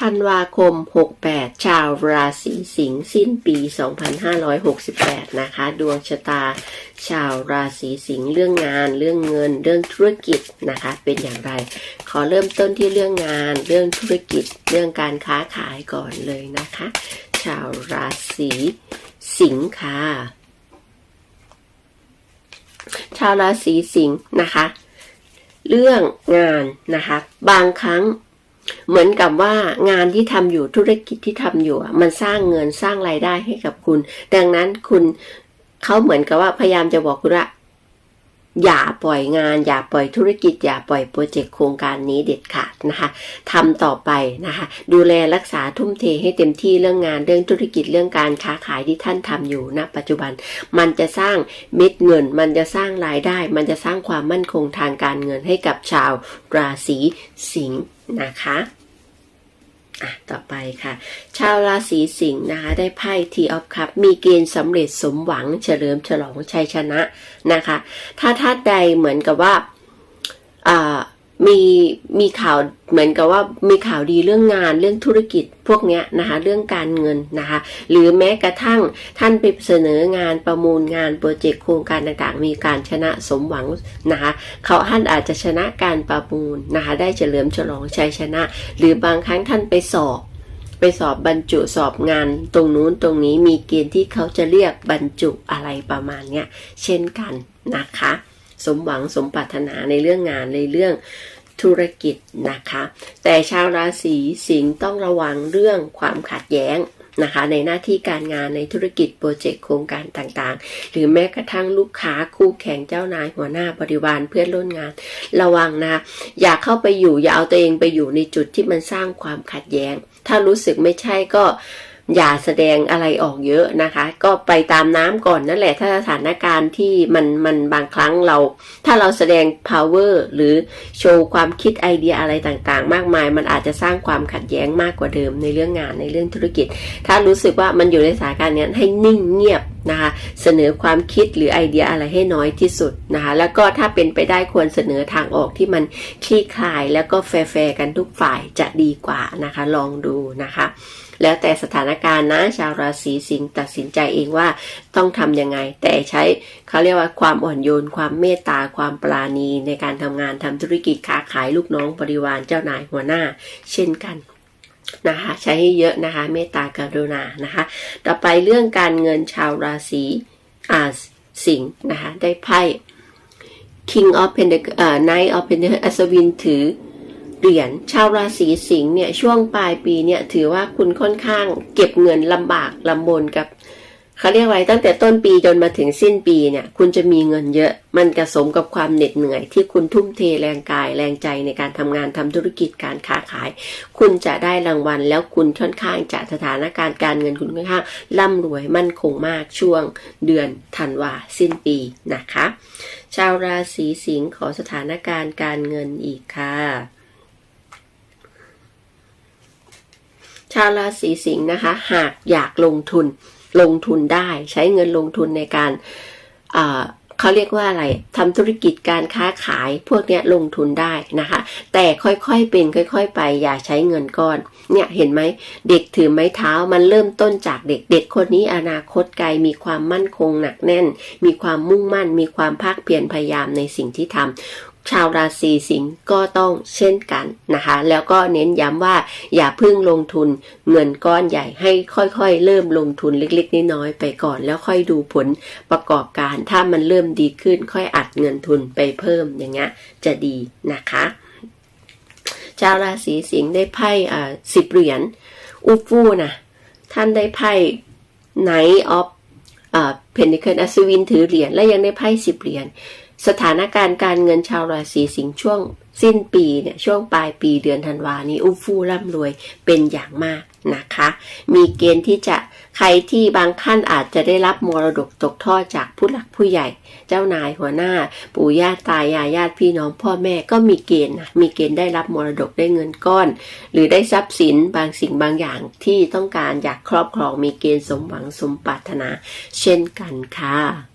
ธันวาคม 68 ชาวราศีสิงห์สิ้นปี 2568 นะคะ ดวงชะตา ชาวราศีสิงห์เรื่องงาน เรื่องเงิน เรื่องธุรกิจนะคะ เป็นอย่างไร ขอเริ่มต้นที่เรื่องงาน เรื่องธุรกิจ เรื่องการค้าขายก่อนเลยนะคะ ชาวราศีสิงห์ค่ะ ชาวราศีสิงห์นะคะ เรื่องงานนะคะ บางครั้ง เหมือนกับว่างานที่ทำอยู่ธุรกิจที่ทำอยู่มันสร้างเงินสร้างรายได้ให้กับคุณ ดังนั้นคุณเขาเหมือนกับว่าพยายามจะบอกคุณว่า อย่าปล่อยงาน อย่าปล่อยธุรกิจ อย่าปล่อยโปรเจกต์โครงการนี้เด็ดขาดนะคะทำต่อไปนะคะ ดูแลรักษาทุ่มเทให้เต็มที่เรื่องงาน เรื่องธุรกิจเรื่องการค้าขายที่ท่านทำอยู่ณปัจจุบัน มันจะสร้างเม็ดเงิน มันจะสร้างรายได้ มันจะสร้างความมั่นคงทางการเงินให้กับชาวราศีสิงห์นะคะอะ ต่อไปค่ะ ชาวราศีสิงห์นะคะ ได้ไพ่ทีออฟคัพมีเกณฑ์สำเร็จสมหวังเฉลิมฉลองชัยชนะนะคะ ถ้าท่าใดเหมือนกับว่าอ่า มีมีข่าวเหมือนกับว่ามีข่าวดีเรื่องงานเรื่องธุรกิจพวกเนี้ยนะคะเรื่องการเงินนะคะหรือแม้กระทั่งท่านไปเสนองานประมูลงานโปรเจกต์โครงการต่างๆ มีการชนะสมหวังนะคะเขาท่านอาจจะชนะการประมูลนะคะได้เฉลิมฉลองชัยชนะ หรือบางครั้งท่านไปสอบไปสอบบรรจุสอบงานตรงนู้นตรงนี้มีเกณฑ์ที่เขาจะเรียกบรรจุอะไรประมาณเนี้ยเช่นกันนะคะ สมหวังสมปรารถนาในเรื่องงานในเรื่องธุรกิจนะคะ แต่ชาวราศีสิงห์ต้องระวังเรื่องความขัดแย้งนะคะในหน้าที่การงานในธุรกิจโปรเจกต์โครงการต่างๆ หรือแม้กระทั่งลูกค้าคู่แข่งเจ้านายหัวหน้าบริวารเพื่อนร่วมงาน ระวังนะ อย่าเข้าไปอยู่อย่าเอาตัวเองไปอยู่ในจุดที่มันสร้างความขัดแย้ง ถ้ารู้สึกไม่ใช่ก็ อย่าแสดงอะไรออกเยอะนะคะ ก็ไปตามน้ำก่อนนั่นแหละ ถ้าสถานการณ์ที่มันมันบางครั้งเรา ถ้าเราแสดง power หรือโชว์ความคิดไอเดียอะไรต่างๆ มากมาย มันอาจจะสร้างความขัดแย้งมากกว่าเดิมในเรื่องงานในเรื่องธุรกิจ ถ้ารู้สึกว่ามันอยู่ในสถานการณ์นี้ให้นิ่งเงียบนะคะเสนอความคิดหรือไอเดียอะไรให้น้อยที่สุดนะคะแล้วก็ถ้าเป็นไปได้ควรเสนอทางออกที่มันคลี่คลาย แล้วก็แฟร์กันทุกฝ่ายจะดีกว่านะคะลองดูนะคะแล้วแต่สถานการณ์นะชาวราศีสิงห์ตัดสินใจเองว่าต้องทำยังไง แต่ใช้เขาเรียกว่าความอ่อนโยน ความเมตตาความปราณีในการทำงานทำธุรกิจค้าขายลูกน้องบริวารเจ้านายหัวหน้า เช่นกัน นะคะใช้ให้เยอะนะคะเมตตากรุณานะคะ ต่อไปเรื่องการเงินชาวราศีอ่าสิงห์นะคะได้ไพ่ King of Pentacle เอ่อ Knight of Pentacle อัศวินถือเหรียญชาวราศีสิงห์เนี่ยช่วงปลายปีเนี่ยถือว่าคุณค่อนข้างเก็บเงินลำบากลำบนกับ เขาเรียกไว้ตั้งแต่ต้นปีจนมาถึงสิ้นปีเนี่ย คุณจะมีเงินเยอะ มันกระสมกับความเหน็ดเหนื่อยที่คุณทุ่มเทแรงกายแรงใจในการทำงานทำธุรกิจการค้าขาย คุณจะได้รางวัล แล้วคุณค่อนข้างจะสถานการณ์การเงินคุณค่อนข้างร่ำรวยมั่นคงมากช่วงเดือนธันวาสิ้นปีนะคะ ชาวราศีสิงห์ขอสถานการณ์การเงินอีกค่ะชาวราศีสิงห์นะคะ หากอยากลงทุน ลงทุนได้ ใช้เงินลงทุนในการเขาเรียกว่าอะไรทำธุรกิจการค้าขายพวกนี้ลงทุนได้นะคะ แต่ค่อยๆเป็นค่อย ๆ ไปอย่าใช้เงินก้อน เนี่ยเห็นไหมเด็กถือไม้เท้ามันเริ่มต้นจากเด็กเด็กคนนี้อนาคตไกลมีความมั่นคงหนักแน่น มีความมุ่งมั่น มีความภาคเพียรพยายามในสิ่งที่ทำ ชาวราศีสิงห์ก็ต้องเช่นกันนะคะ แล้วก็เน้นย้ำว่าอย่าเพิ่งลงทุนเงินก้อนใหญ่ให้ค่อยๆ เริ่มลงทุนเล็กๆ น้อยๆไปก่อน แล้วค่อยดูผลประกอบการ ถ้ามันเริ่มดีขึ้นค่อยอัดเงินทุนไปเพิ่มอย่างเงี้ยจะดีนะคะชาวราศีสิงห์ได้ไพ่อ่าสิบเหรียญอุฟูนะท่านได้ไพ่ไนท์ออฟอ่าเพนนิเคิลอัศวินถือเหรียญและยังได้ไพ่สิบเหรียญ สถานการณ์การเงินชาวราศีสิงห์ช่วง สิ้นปีเนี่ยช่วงปลายปีเดือนธันวานี้อู้ฟู่ร่ำรวยเป็นอย่างมากนะคะ มีเกณฑ์ที่จะใครที่บางท่านอาจจะได้รับมรดกตกทอดจากผู้หลักผู้ใหญ่ เจ้านายหัวหน้า ปู่ย่าตายายญาติพี่น้องพ่อแม่ก็มีเกณฑ์นะมีเกณฑ์ได้รับมรดกได้เงินก้อน หรือได้ทรัพย์สินบางสิ่งบางอย่างที่ต้องการอยากครอบครองมีเกณฑ์สมหวังสมปรารถนา เช่นกันค่ะ